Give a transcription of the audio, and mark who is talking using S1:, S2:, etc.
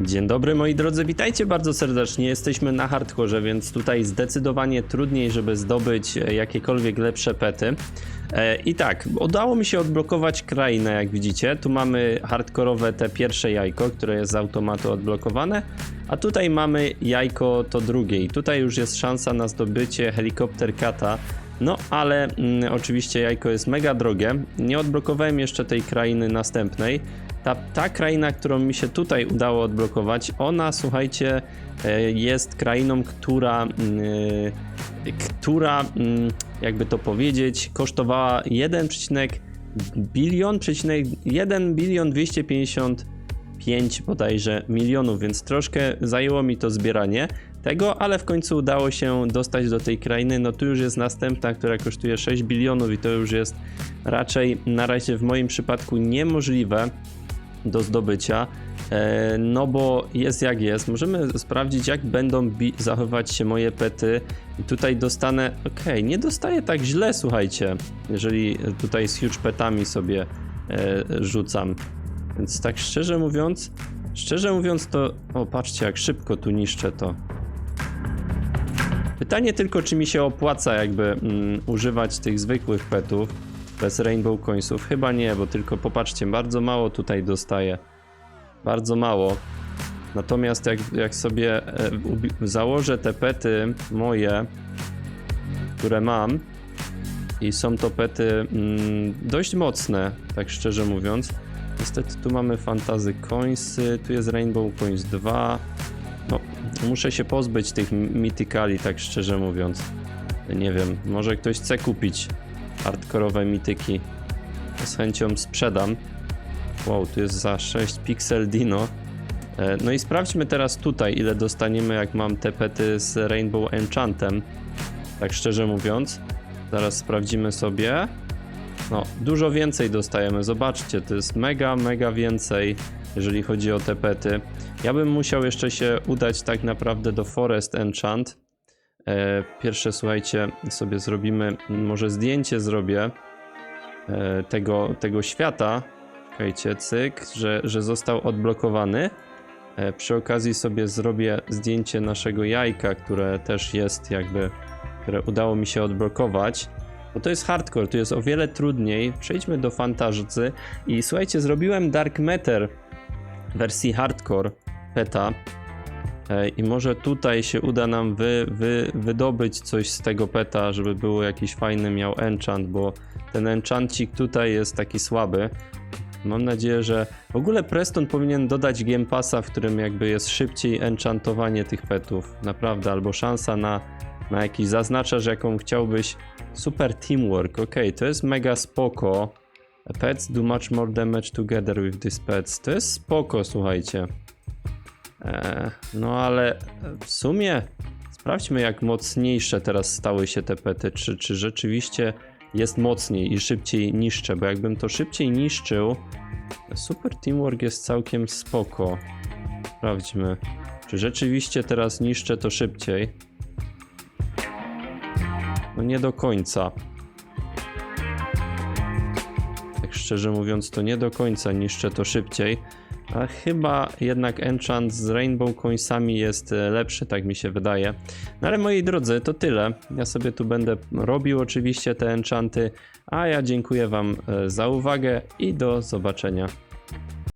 S1: Dzień dobry moi drodzy, witajcie bardzo serdecznie. Jesteśmy na hardkorze, więc tutaj zdecydowanie trudniej, żeby zdobyć e, jakiekolwiek lepsze pety. E, I tak, udało mi się odblokować krainę, jak widzicie. Tu mamy hardkorowe te pierwsze jajko, które jest z automatu odblokowane, a tutaj mamy jajko to drugie. I tutaj już jest szansa na zdobycie helikopter kata. No, ale mm, oczywiście jajko jest mega drogie. Nie odblokowałem jeszcze tej krainy następnej. Ta, ta kraina, którą mi się tutaj udało odblokować, ona, słuchajcie, e, jest krainą, która, mm, e, która, mm, jakby to powiedzieć, kosztowała 1, bilion, przecinek 1 bilion 255 bodajże milionów, więc troszkę zajęło mi to zbieranie tego, ale w końcu udało się dostać do tej krainy. No tu już jest następna, która kosztuje 6 bilionów i to już jest raczej na razie w moim przypadku niemożliwe do zdobycia. E, No bo jest jak jest. Możemy sprawdzić, jak będą zachowywać się moje pety. I tutaj dostanę. Okej, nie dostaję tak źle, słuchajcie. Jeżeli tutaj z huge petami sobie e, rzucam. Więc tak szczerze mówiąc, szczerze mówiąc, to. O, patrzcie, jak szybko tu niszczę to. Pytanie tylko, czy mi się opłaca jakby mm, używać tych zwykłych petów bez Rainbow Coinsów. Chyba nie, bo tylko popatrzcie, bardzo mało tutaj dostaję. Bardzo mało. Natomiast jak, jak sobie e, założę te pety moje, które mam, i są to pety mm, dość mocne, tak szczerze mówiąc. Niestety tu mamy Fantazy Coinsy, tu jest Rainbow Coins 2. No, muszę się pozbyć tych mitykali, tak szczerze mówiąc. Nie wiem, może ktoś chce kupić hardkorowe mityki. Z chęcią sprzedam. Wow, tu jest za 6 pixel dino. E, No i sprawdźmy teraz tutaj, ile dostaniemy, jak mam te pety z Rainbow Enchantem. Tak szczerze mówiąc. Zaraz sprawdzimy sobie. No, dużo więcej dostajemy. Zobaczcie, to jest mega, mega więcej, jeżeli chodzi o te pety. Ja bym musiał jeszcze się udać tak naprawdę do Forest Enchant. E, Pierwsze, słuchajcie, sobie zrobimy, może zdjęcie zrobię e, tego, tego świata. Czekajcie, cyk, że, że został odblokowany. E, Przy okazji sobie zrobię zdjęcie naszego jajka, które też jest jakby, które udało mi się odblokować. Bo to jest hardcore, tu jest o wiele trudniej. Przejdźmy do fantazy i słuchajcie, zrobiłem Dark Matter wersji hardcore peta. I może tutaj się uda nam wy, wy, wydobyć coś z tego peta, żeby było jakiś fajny miał enchant, bo ten enchancik tutaj jest taki słaby. Mam nadzieję, że w ogóle Preston powinien dodać Game Passa, w którym jakby jest szybciej enchantowanie tych petów. Naprawdę, albo szansa na, na jakiś zaznaczasz, jaką chciałbyś. Super teamwork, ok, to jest mega spoko. Pets do much more damage together with these pets. To jest spoko, słuchajcie. Eee, no ale w sumie sprawdźmy, jak mocniejsze teraz stały się te pety. Czy, czy rzeczywiście jest mocniej i szybciej niszczę? Bo jakbym to szybciej niszczył, super teamwork jest całkiem spoko. Sprawdźmy. Czy rzeczywiście teraz niszczę to szybciej? No nie do końca. Tak szczerze mówiąc, to nie do końca niszczę to szybciej. A chyba jednak enchant z Rainbow Coinsami jest e, lepszy, tak mi się wydaje. No ale moi drodzy, to tyle. Ja sobie tu będę robił oczywiście te enchanty, a ja dziękuję wam e, za uwagę i do zobaczenia.